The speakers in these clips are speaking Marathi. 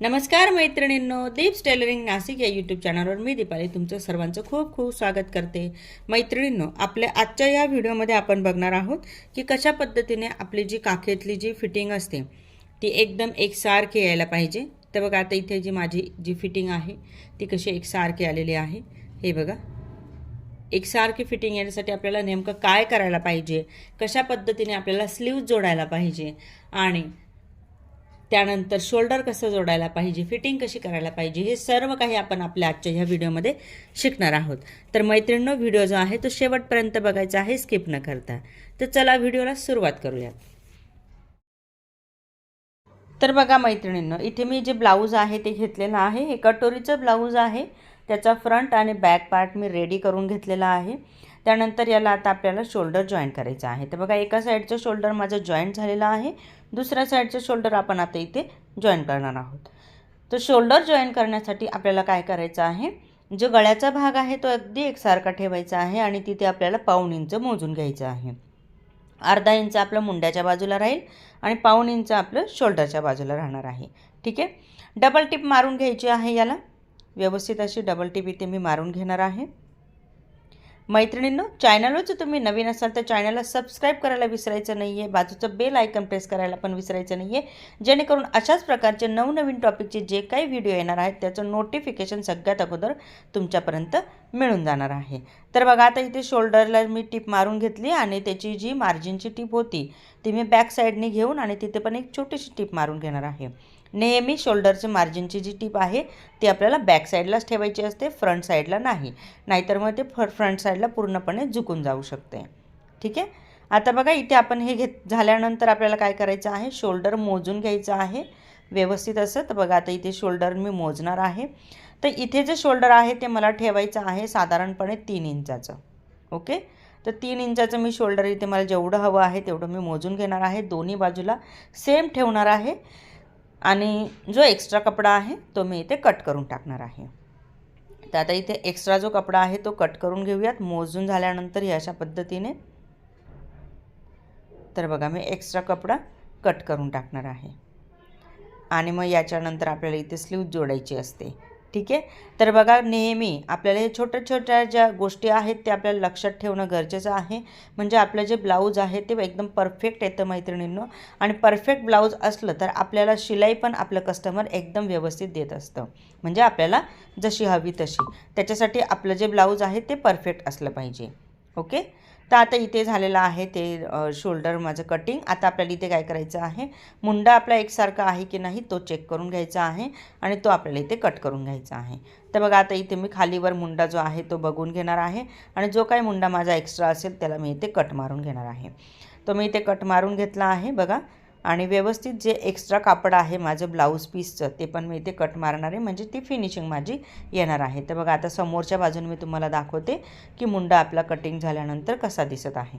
नमस्कार मैत्रिणींनो दीप्स टेलरिंग नाशिक या यूट्यूब चॅनलवर मी दीपाली तुमचं सर्वांचं खूप खूप स्वागत करते. मैत्रिणींनो आपल्या आजच्या या व्हिडिओमध्ये आपण बघणार आहोत की कशा पद्धतीने आपली जी काखेतली जी फिटिंग असते ती एकदम एकसारखी यायला पाहिजे. तर बघा आता इथे जी माझी जी फिटिंग आहे ती कशी एकसारखी आलेली आहे हे बघा. एकसारखी फिटिंग येण्यासाठी आपल्याला नेमकं काय करायला पाहिजे कशा पद्धतीने आपल्याला स्लीव्ज जोडायला पाहिजे आणि त्यानंतर शोल्डर कसं जोडायला पाहिजे फिटिंग कशी करायला पाहिजे हे सर्व काही आपण आपल्या आजच्या ह्या व्हिडिओमध्ये शिकणार आहोत. तर मैत्रिणींनो व्हिडिओ जो आहे तो शेवटपर्यंत बघायचा आहे स्किप न करता. तर चला व्हिडिओला सुरुवात करूयात तर बघा मैत्रिणींनो इथे मी जे ब्लाऊज आहे ते घेतलेलं आहे. हे कटोरीचं ब्लाऊज आहे. त्याचा फ्रंट आणि बॅक पार्ट मी रेडी करून घेतलेला आहे. त्यानंतर याला आता आपल्याला शोल्डर जॉईन करायचं आहे. तर बघा एका साईडचं शोल्डर माझं जॉईंट झालेलं आहे. दुसऱ्या साईडचं शोल्डर आपण आता इथे जॉईन करणार आहोत. तर शोल्डर जॉईन करण्यासाठी आपल्याला काय करायचं आहे? जो गळ्याचा भाग आहे तो अगदी एकसारखा ठेवायचा आहे आणि तिथे आपल्याला पाऊण इंच मोजून घ्यायचं आहे. अर्धा इंच आपलं मुंड्याच्या बाजूला राहील आणि पाऊण इंच आपलं शोल्डरच्या बाजूला राहणार आहे. ठीक आहे? डबल टिप मारून घ्यायची आहे याला. व्यवस्थित अशी डबल टिप इथे मी मारून घेणार आहे. मैत्रिणींनो चॅनलवर जर तुम्ही नवीन असाल तर चॅनलला सबस्क्राईब करायला विसरायचं नाही आहे बाजूचं बेल आयकन प्रेस करायला पण विसरायचं नाही आहे जेणेकरून अशाच प्रकारचे नवनवीन टॉपिकचे जे काही व्हिडिओ येणार आहेत त्याचं नोटिफिकेशन सगळ्यात अगोदर तुमच्यापर्यंत मिळून जाणार आहे. तर बघा आता इथे शोल्डरला मी टिप मारून घेतली आणि त्याची जी मार्जिनची टिप होती ती मी बॅक साईडने घेऊन आणि तिथे पण एक छोटीशी टीप मारून घेणार आहे. नेहमी शोल्डरची मार्जिनची जी टीप आहे ती आपल्याला बॅक साईडलाच ठेवायची असते फ्रंट साईडला नाही. नाहीतर मग ते फ फ्रंट साईडला पूर्णपणे झुकून जाऊ शकते. ठीक आहे? आता बघा इथे आपण हे घेत झाल्यानंतर आपल्याला काय करायचं आहे? शोल्डर मोजून घ्यायचं आहे. व्यवस्थित असं. तर बघा आता इथे शोल्डर मी मोजणार आहे. तर इथे जे शोल्डर आहे ते मला ठेवायचं आहे साधारणपणे तीन इंचाचं. ओके? तर तीन इंचाचं मी शोल्डर इथे मला जेवढं हवं आहे तेवढं मी मोजून घेणार आहे. दोन्ही बाजूला सेम ठेवणार आहे. आणि जो एक्स्ट्रा कपडा आहे तो मी इथे कट करून टाकणार आहे. तर आता इथे एक्स्ट्रा जो कपडा आहे तो कट करून घेऊयात. मोजून झाल्यानंतर ही अशा पद्धतीने तर बघा मी एक्स्ट्रा कपडा कट करून टाकणार आहे. आणि मग याच्यानंतर आपल्याला इथे स्लीव जोडायची असते. ठीक आहे? तर बघा नेहमी आपल्याला हे छोट्या छोट्या ज्या गोष्टी आहेत त्या आपल्याला लक्षात ठेवणं गरजेचं आहे. म्हणजे आपलं जे ब्लाऊज आहे ते एकदम परफेक्ट येतं मैत्रिणींनो. आणि परफेक्ट ब्लाऊज असलं तर आपल्याला शिलाई पण आपलं कस्टमर एकदम व्यवस्थित देत असतं. म्हणजे आपल्याला जशी हवी तशी. त्याच्यासाठी आपलं जे ब्लाऊज आहे ते परफेक्ट असलं पाहिजे. ओके? तर आता इथे झालेलं आहे ते शोल्डर माझं कटिंग आता आपल्याला इथे काय करायचं आहे मुंडा आपला एकसारखा आहे की नाही तो चेक करून घ्यायचा आहे आणि तो आपल्याला इथे कट करून घ्यायचा आहे. तर बघा आता इथे मी खालीवर मुंडा जो आहे तो बघून घेणार आहे आणि जो काही मुंडा माझा एक्स्ट्रा असेल त्याला मी इथे कट मारून घेणार आहे. तो मी इथे कट मारून घेतला आहे बघा. आणि व्यवस्थित जे एक्स्ट्रा कापड आहे माझं ब्लाऊज पीसचं ते पण मी इथे कट मारणार आहे. म्हणजे ती फिनिशिंग माझी येणार आहे. तर बघा आता समोरच्या बाजूने मी तुम्हाला दाखवते की मुंडा आपला कटिंग झाल्यानंतर कसा दिसत आहे.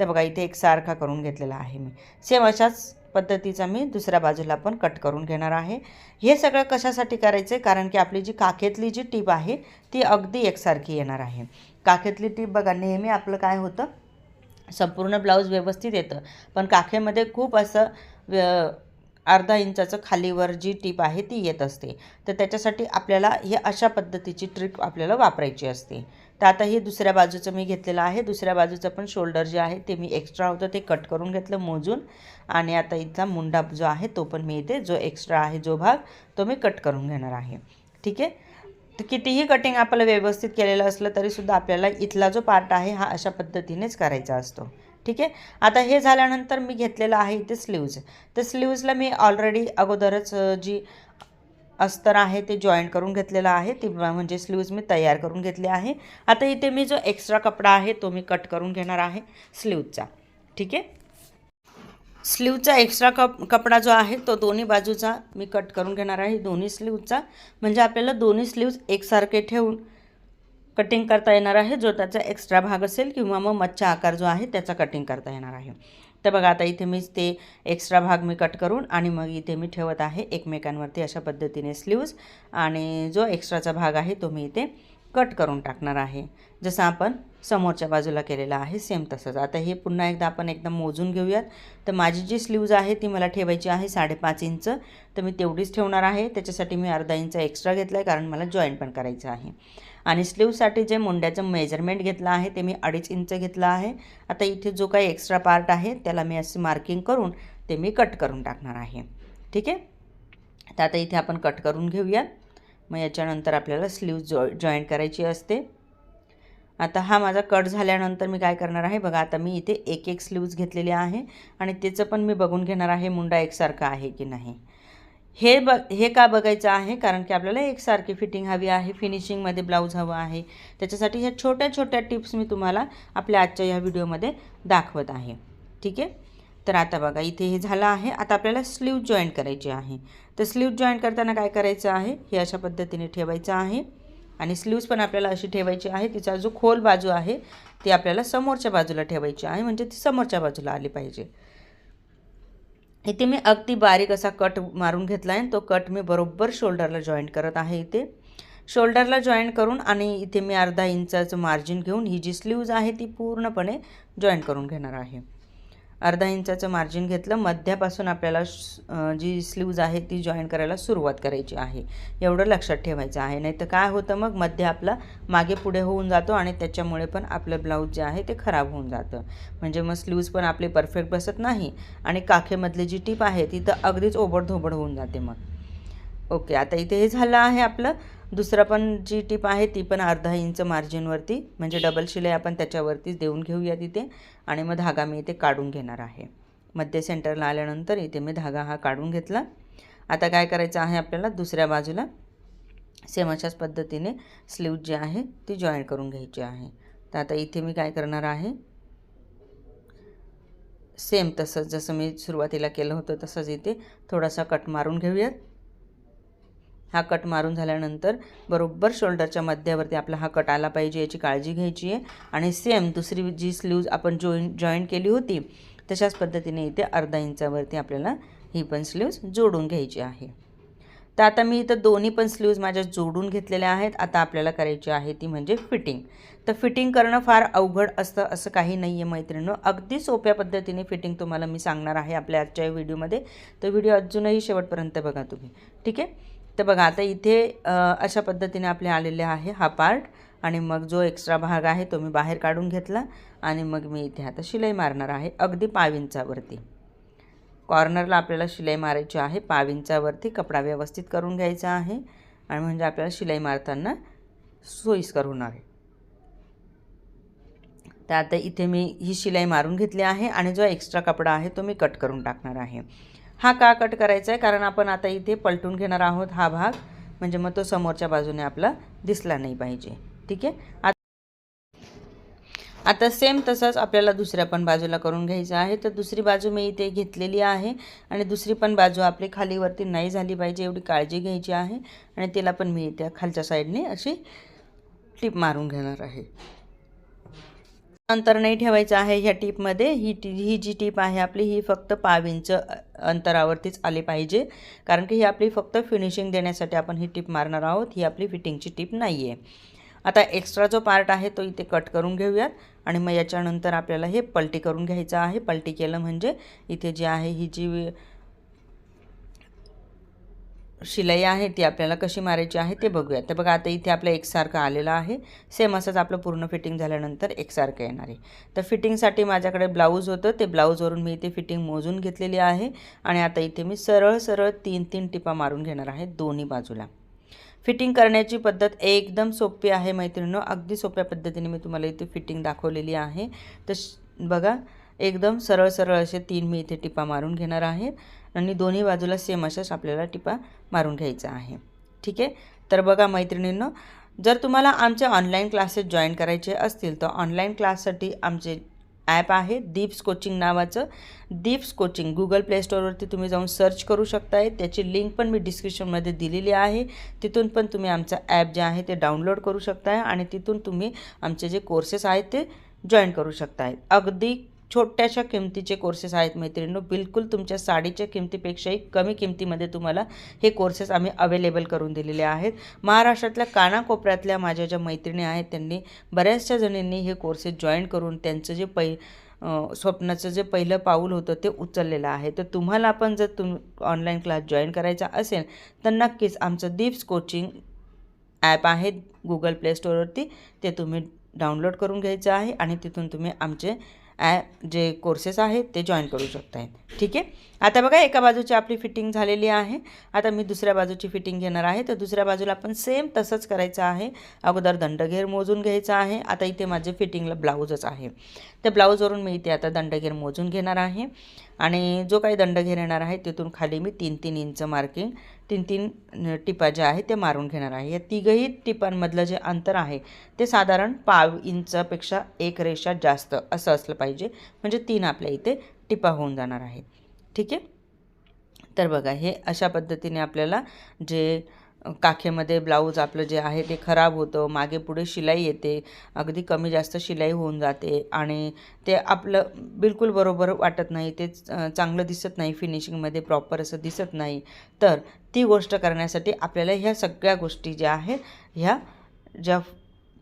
तर बघा इथे एक सारखा करून घेतलेला आहे मी. सेम अशाच पद्धतीचा मी दुसऱ्या बाजूला पण कट करून घेणार आहे. हे सगळं कशासाठी करायचं आहे कारण की आपली जी काखेतली जी टीप आहे ती अगदी एकसारखी येणार आहे. काखेतली टीप बघा नेहमी आपलं काय होतं? संपूर्ण ब्लाऊज व्यवस्थित येतं. पण काखेमध्ये खूप असं व्य अर्धा इंचाचं खालीवर जी टीप आहे ती येत असते. तर त्याच्यासाठी आपल्याला हे अशा पद्धतीची ट्रिक आपल्याला वापरायची असते. तर आता हे दुसऱ्या बाजूचं मी घेतलेलं आहे. दुसऱ्या बाजूचं पण शोल्डर जे आहे ते मी एक्स्ट्रा होतं ते कट करून घेतलं मोजून. आणि आता इथला मुंडा जो आहे तो पण मी इथे जो एक्स्ट्रा आहे जो भाग तो मी कट करून घेणार आहे. ठीक आहे? तर कितीही कटिंग आपलं व्यवस्थित केलेलं असलं तरीसुद्धा आपल्याला इथला जो पार्ट आहे हा अशा पद्धतीनेच करायचा असतो. ठीक आहे? आता हे झाल्यानंतर मी घेतलेलं आहे इथे स्लीव्ज तर स्लीव्जला मी ऑलरेडी अगोदरच जी अस्तर आहे ते जॉईंट करून घेतलेलं आहे. ती म्हणजे स्लीव्ज मी तयार करून घेतले आहे. आता इथे मी जो एक्स्ट्रा कपडा आहे तो मी कट करून घेणार आहे स्लीवचा ठीक आहे? स्लीवचा एक्स्ट्रा कप कपडा जो आहे तो दोन्ही बाजूचा मी कट करून घेणार आहे. दोन्ही स्लीवचा. म्हणजे आपल्याला दोन्ही स्लीव्ज एकसारखे ठेवून कटिंग करता येणार आहे. जो त्याचा एक्स्ट्रा भाग असेल किंवा मग मच्छा आकार जो आहे त्याचा कटिंग करता येणार आहे. तर बघा आता इथे मीच ते एक्स्ट्रा भाग मी कट करून आणि मग इथे मी ठेवत आहे एकमेकांवरती अशा पद्धतीने स्लीव्ज. आणि जो एक्स्ट्राचा भाग आहे तो मी इथे कट करून टाकणार आहे. जसं आपण समोरच्या बाजूला केलेलं आहे सेम तसंच. आता हे पुन्हा एकदा आपण एकदम मोजून घेऊयात. तर माझी जी स्लीव्ज आहे ती मला ठेवायची आहे साडेपाच इंच. तर मी तेवढीच ठेवणार आहे. त्याच्यासाठी मी अर्धा इंच एक्स्ट्रा घेतला आहे कारण मला जॉईंट पण करायचं आहे. आणि स्लीवसाठी जे मुंड्याचं मेजरमेंट घेतलं आहे ते मी अडीच इंच घेतलं आहे. आता इथे जो काही एक्स्ट्रा पार्ट आहे त्याला मी असं मार्किंग करून ते मी कट करून टाकणार आहे. ठीक आहे? तर आता इथे आपण कट करून घेऊयात. मग याच्यानंतर आपल्याला स्लीव जॉ जॉईंट करायची असते. आता हा माझा कट झाल्यानंतर मी काय करणार आहे? बघा आता मी इथे एक एक स्लीव्ज घेतलेले आहे आणि त्याचं पण मी बघून घेणार आहे मुंडा एकसारखा आहे की नाही. हे ब हे का बघायचं आहे? कारण की आपल्याला एकसारखी फिटिंग हवी आहे फिनिशिंगमध्ये ब्लाऊज हवं आहे. त्याच्यासाठी ह्या छोट्या छोट्या टिप्स मी तुम्हाला आपल्या आजच्या या व्हिडिओमध्ये दाखवत आहे. ठीक आहे? तर आता बघा इथे हे झालं आहे. आता आपल्याला स्लीव जॉईंट करायची आहे. तर स्लीव जॉईंट करताना काय करायचं आहे? हे अशा पद्धतीने ठेवायचं आहे. आणि स्लीव्स पण आपल्याला अशी ठेवायची आहे तिचा जो खोल बाजू आहे ती आपल्याला समोरच्या बाजूला ठेवायची आहे. म्हणजे ती समोरच्या बाजूला आली पाहिजे. इथे मी अगदी बारीक असा कट मारून घेतला आहे तो कट मी बरोबर शोल्डरला जॉईंट करत आहे इथे. शोल्डरला जॉईंट करून आणि इथे मी अर्धा इंचाचं मार्जिन घेऊन ही जी स्लीव्ज आहे ती पूर्णपणे जॉईंट करून घेणार आहे. अर्धा इंचाचं मार्जिन घेतलं. मध्यापासून आपल्याला जी स्लीव्ज आहे ती जॉईन करायला सुरुवात करायची आहे. एवढं लक्षात ठेवायचं आहे. नाही तर काय होतं मग? मध्ये आपला मागे पुढे होऊन जातो आणि त्याच्यामुळे पण आपलं ब्लाऊज जे आहे ते खराब होऊन जातं. म्हणजे मग स्लीव्ज पण आपले परफेक्ट बसत नाही आणि काखेमधली जी टीप आहे ती तर अगदीच ओबडधोबड होऊन जाते मग. ओके आता इथे हे झालं आहे आपलं. दुसरं पण जी टीप आहे ती पण अर्धा इंच मार्जिनवरती म्हणजे डबल शिलाई आपण त्याच्यावरतीच देऊन घेऊया तिथे. आणि मग धागा मी इथे काढून घेणार आहे. मध्य सेंटरला आल्यानंतर इथे मी धागा हा काढून घेतला. आता काय करायचं आहे आपल्याला? दुसऱ्या बाजूला सेम अशाच पद्धतीने स्लीव जी आहे ती जॉईन करून घ्यायची आहे. तर आता इथे मी काय करणार आहे? सेम तसंच जसं मी सुरुवातीला केलं होतं तसंच इथे थोडासा कट मारून घेऊयात. हा कट मारून झाल्यानंतर बरोबर शोल्डरच्या मध्यावरती आपला हा कट आला पाहिजे याची काळजी घ्यायची आहे. आणि सेम दुसरी जी स्लीव्ज आपण जॉईन जॉईन केली होती तशाच पद्धतीने इथे अर्धा इंचावरती आपल्याला ही पण स्लीव्ज जोडून घ्यायची आहे. तर आता मी इथं दोन्ही पण स्लीव्ज माझ्या जोडून घेतलेल्या आहेत. आता आपल्याला करायची आहे ती म्हणजे फिटिंग तर फिटिंग करणं फार अवघड असतं असं काही नाही आहे मैत्रिणीनं. अगदी सोप्या पद्धतीने फिटिंग तुम्हाला मी सांगणार आहे आपल्या आजच्या व्हिडिओमध्ये तर व्हिडिओ अजूनही शेवटपर्यंत बघा तुम्ही. ठीक आहे? तर बघा आता इथे अशा पद्धतीने आपले आलेले आहे हा पार्ट आणि मग जो एक्स्ट्रा भाग आहे तो मी बाहेर काढून घेतला आणि मग मी इथे आता शिलाई मारणार आहे अगदी पाविंचावरती. कॉर्नरला आपल्याला शिलाई मारायची आहे पाविंचावरती कपडा व्यवस्थित करून घ्यायचा आहे आणि म्हणजे आपल्याला शिलाई मारताना सोयीस्कर होणार आहे. तर आता इथे मी ही शिलाई मारून घेतली आहे आणि जो एक्स्ट्रा कपडा आहे तो मी कट करून टाकणार आहे. हा का कट करायचा आहे? कारण आपण आता इथे पलटून घेणार आहोत हा भाग. म्हणजे मग तो समोरच्या बाजूने आपला दिसला नाही पाहिजे. ठीक आहे? आता सेम तसंच आपल्याला दुसऱ्या पण बाजूला करून घ्यायचं आहे. तर दुसरी बाजू मी इथे घेतलेली आहे. आणि दुसरी पण बाजू आपली खालीवरती नाही झाली पाहिजे एवढी काळजी घ्यायची आहे. आणि तिला पण मी त्या खालच्या साईडने अशी टिप मारून घेणार आहे. अंतर नाही ठेवायचं आहे ह्या टीपमध्ये. ही टी ही जी टीप आहे आपली ही फक्त पाव इंच अंतरावरतीच आली पाहिजे. कारण की ही आपली फक्त फिनिशिंग देण्यासाठी आपण ही टीप मारणार आहोत. ही आपली फिटिंगची टीप नाही आहे आता एक्स्ट्रा जो पार्ट आहे तो इथे कट करून घेऊयात. आणि मग याच्यानंतर आपल्याला हे पलटी करून घ्यायचं आहे. पलटी केलं म्हणजे इथे जी आहे ही जी शिलाई आहे ती आपल्याला कशी मारायची आहे ते बघूया. तर बघा आता इथे आपलं एकसारखं आलेलं आहे. सेम असंच आपलं पूर्ण फिटिंग झाल्यानंतर एकसारखं येणार आहे. तर फिटिंगसाठी माझ्याकडे ब्लाऊज होतं. ते ब्लाऊजवरून मी इथे फिटिंग मोजून घेतलेली आहे. आणि आता इथे मी सरळ सरळ तीन तीन टिपा मारून घेणार आहे दोन्ही बाजूला. फिटिंग करण्याची पद्धत एकदम सोपी आहे मैत्रिणीनं. अगदी सोप्या पद्धतीने मी तुम्हाला इथे फिटिंग दाखवलेली आहे. तर बघा एकदम सरळ सरळ असे तीन मी इथे टिपा मारून घेणार आहे. आणि दोन्ही बाजूला सेम अशाच आपल्याला टिपा मारून घ्यायचा आहे. ठीक आहे? तर बघा मैत्रिणींनो जर तुम्हाला आमचे ऑनलाईन क्लासेस जॉईन करायचे असतील तर ऑनलाईन क्लाससाठी आमचे ॲप आहे दीप्स कोचिंग नावाचं. दीप्स कोचिंग गुगल प्ले स्टोअरवरती तुम्ही जाऊन सर्च करू शकताय. त्याची लिंक पण मी डिस्क्रिप्शनमध्ये दिलेली आहे. तिथून पण तुम्ही आमचं ॲप जे आहे ते डाउनलोड करू शकताय आणि तिथून तुम्ही आमचे जे कोर्सेस आहेत ते जॉईन करू शकताय. अगदी छोट्याशा किमतीचे कोर्सेस आहेत मैत्रिणींनो. बिलकुल तुमच्या साडीच्या किमतीपेक्षाही कमी किमतीमध्ये तुम्हाला हे कोर्सेस आम्ही अवेलेबल करून दिलेले आहेत. महाराष्ट्रातल्या कानाकोपऱ्यातल्या माझ्या ज्या मैत्रिणी आहेत त्यांनी बऱ्याचशा जणींनी हे कोर्सेस जॉईन करून त्यांचं जे पै स्वप्नाचं जे पहिलं पाऊल होतं ते उचललेलं आहे. तर तुम्हाला पण जर तुम ऑनलाईन क्लास जॉईन करायचा असेल तर नक्कीच आमचं दीप्स कोचिंग ॲप आहे गुगल प्ले स्टोअरवरती ते तुम्ही डाउनलोड करून घ्यायचं आहे आणि तिथून तुम्ही आमचे ॲ जे कोर्सेस आहेत ते जॉईन करू शकताय ठीक आहे? आता बघा एका बाजूची आपली फिटिंग झालेली आहे. आता मी दुसऱ्या बाजूची फिटिंग घेणार आहे. तर दुसऱ्या बाजूला आपण सेम तसंच करायचं आहे. अगोदर दंडघेर मोजून घ्यायचा आहे. आता इथे माझे फिटिंगला ब्लाऊजच आहे. त्या ब्लाऊजवरून मी इथे आता दंडघेर मोजून घेणार आहे. आणि जो काही दंडघेर येणार आहे तिथून खाली मी तीन तीन इंच मार्किंग तीन तीन टिपा ज्या आहेत ते मारून घेणार आहे. या तिघही टिपांमधलं जे अंतर आहे ते साधारण पाव इंचपेक्षा एक रेषा जास्त असं असलं पाहिजे. म्हणजे तीन आपल्या इथे टिपा होऊन जाणार आहेत ठीक आहे? तर बघा हे अशा पद्धतीने आपल्याला जे काखेमध्ये ब्लाऊज आपलं जे आहे ते खराब होतं मागे पुढे शिलाई येते अगदी कमी जास्त शिलाई होऊन जाते आणि ते आपलं बिलकुल बरोबर वाटत नाही ते च- चांगलं दिसत नाही फिनिशिंगमध्ये प्रॉपर असं दिसत नाही. तर ती गोष्ट करण्यासाठी आपल्याला ह्या सगळ्या गोष्टी ज्या आहेत ह्या ज्या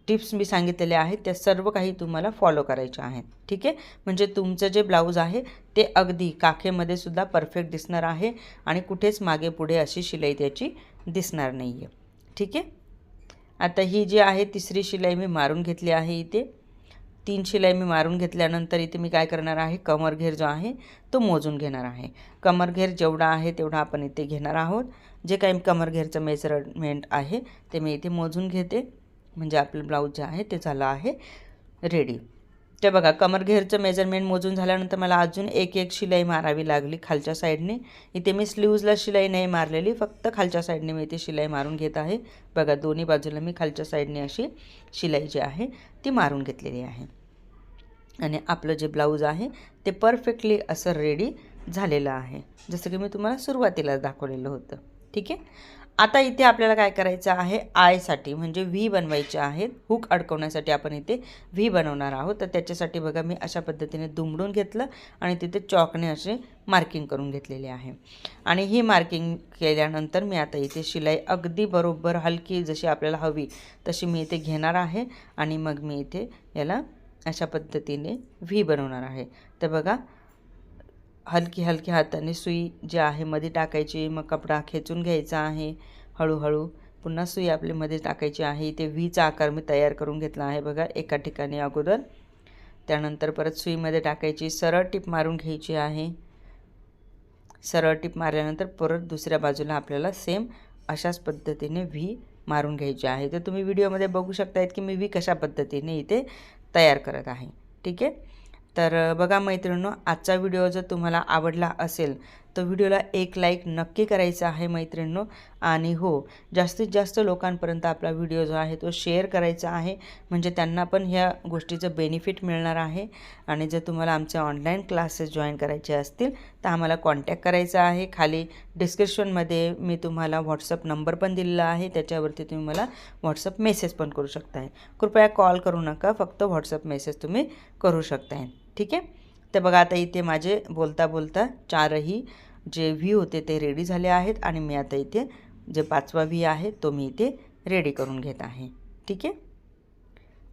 टिप्स मी सांगितलेल्या आहेत त्या सर्व काही तुम्हाला फॉलो करायच्या आहेत. ठीक आहे? म्हणजे तुमचं जे ब्लाऊज आहे ते अगदी काखेमध्ये सुद्धा परफेक्ट दिसणार आहे आणि कुठेच मागे पुढे अशी शिलाई त्याची दिसणार नाही आहे ठीक आहे? आता ही जी आहे तिसरी शिलाई मी मारून घेतली आहे इथे. तीन शिलाई मी मारून घेतल्यानंतर इथे मी काय करणार आहे? कमरघेर जो आहे तो मोजून घेणार आहे. कमरघेर जेवढा आहे तेवढा आपण इथे घेणार आहोत. जे काही कमरघेरचं मेजरमेंट आहे ते मी इथे मोजून घेते. म्हणजे आपलं ब्लाऊज जे आहे ते झालं आहे रेडी ते बघा कमरघेरचं मेजरमेंट मोजून झाल्यानंतर मला अजून एक एक शिलाई मारावी लागली खालच्या साईडने इथे मी स्लीव्जला शिलाई नाही मारलेली फक्त खालच्या साईडने मी इथे शिलाई मारून घेत आहे. बघा दोन्ही बाजूला मी खालच्या साईडने अशी शिलाई जी आहे ती मारून घेतलेली आहे. आणि आपलं जे ब्लाऊज आहे ते परफेक्टली असं रेडी झालेलं आहे. जसं की मी तुम्हाला सुरुवातीला दाखवलेलं होतं. ठीक आहे? आता इथे आपल्याला काय करायचं आहे? आयसाठी म्हणजे व्ही बनवायचे आहेत. हुक अडकवण्यासाठी आपण इथे व्ही बनवणार आहोत. तर त्याच्यासाठी बघा मी अशा पद्धतीने दुमडून घेतलं आणि तिथे चॉकने असे मार्किंग करून घेतलेले आहे. आणि ही मार्किंग केल्यानंतर मी आता इथे शिलाई अगदी बरोबर हलकी जशी आपल्याला हवी तशी मी इथे घेणार आहे. आणि मग मी इथे याला अशा पद्धतीने व्ही बनवणार आहे. तर बघा हलकी हलकी हाताने सुई जी आहे मध्ये टाकायची. मग कपडा खेचून घ्यायचा आहे. हळूहळू पुन्हा सुई आपली मध्ये टाकायची आहे. इथे व्हीचा आकार मी तयार करून घेतला आहे बघा एका ठिकाणी अगोदर. त्यानंतर परत सुईमध्ये टाकायची. सरळ टीप मारून घ्यायची आहे. सरळ टीप मारल्यानंतर परत दुसऱ्या बाजूला आपल्याला सेम अशाच पद्धतीने व्ही मारून घ्यायची आहे. तर तुम्ही व्हिडिओमध्ये बघू शकतायत की मी व्ही कशा पद्धतीने इथे तयार करत आहे. ठीक आहे? तर बघा मैत्रिणींनो आजचा व्हिडिओ जर तुम्हाला आवडला असेल तर व्हिडिओला एक लाईक नक्की करायचा आहे मैत्रिणींनो. आणि हो जास्तीत जास्त लोकांपर्यंत आपला व्हिडिओ जो आहे तो शेअर करायचा आहे. म्हणजे त्यांना पण ह्या गोष्टीचं बेनिफिट मिळणार आहे. आणि जर तुम्हाला आमचे ऑनलाईन क्लासेस जॉईन करायचे असतील तर आम्हाला कॉन्टॅक्ट करायचा आहे. खाली डिस्क्रिप्शनमध्ये मी तुम्हाला व्हॉट्सअप नंबर पण दिलेला आहे. त्याच्यावरती तुम्ही मला व्हॉट्सअप मेसेज पण करू शकताय. कृपया कॉल करू नका. फक्त व्हॉट्सअप मेसेज तुम्ही करू शकताय. ठीक आहे? तर बघा आता इथे माझे बोलता बोलता चारही जे व्ही होते ते रेडी झाले आहेत आणि मी आता इथे जे पाचवा व्ही आहे तो मी इथे रेडी करून घेत आहे. ठीक आहे?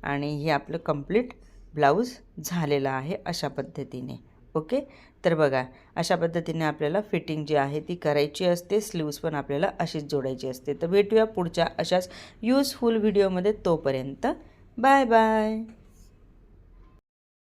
आणि हे आपलं कंप्लीट ब्लाऊज झालेलं आहे अशा पद्धतीने. ओके? तर बघा अशा पद्धतीने आपल्याला फिटिंग जी आहे ती करायची असते स्लीव्स पण आपल्याला अशीच जोडायची असते. तर भेटूया पुढच्या अशाच यूजफुल व्हिडिओमध्ये तोपर्यंत. Bye bye